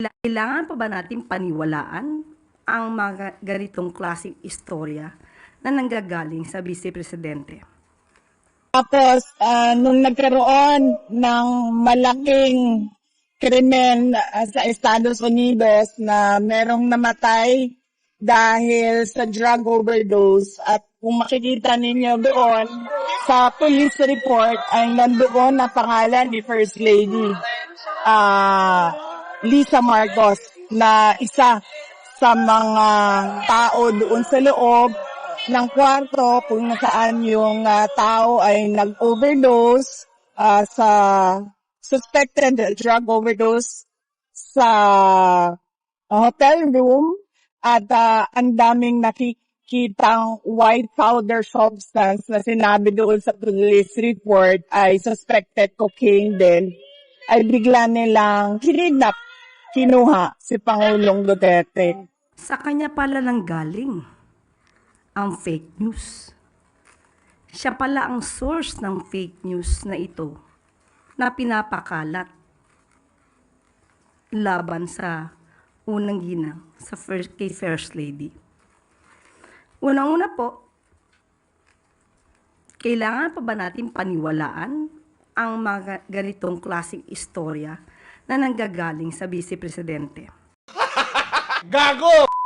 Kailangan pa ba natin paniwalaan ang mga ganitong klaseng istorya na nanggagaling sa Vice Presidente? Tapos, ah, nung nagkaroon ng malaking krimen ah, sa Estados Unidos na merong namatay dahil sa drug overdose at kung makikita ninyo doon sa police report ay nandoon na pangalan ni First Lady ah, Lisa Marcos na isa sa mga tao doon sa loob ng kwarto kung nasaan yung ah, tao ay nag-overdose ah, sa suspected drug overdose sa hotel room at ah, ang daming nakikitang white powder substance na sinabi doon sa police report ay suspected cocaine din. Ay bigla nilang kinidnap, kinuha si Pangulong Duterte. Sa kanya pala nang galing ang fake news. Siya pala ang source ng fake news na ito na pinapakalat laban sa unang ginang sa first, kay First Lady. Unang-una po, kailangan pa ba natin paniwalaan ang mga ganitong klaseng istorya na nanggagaling sa Vice Presidente? Gago!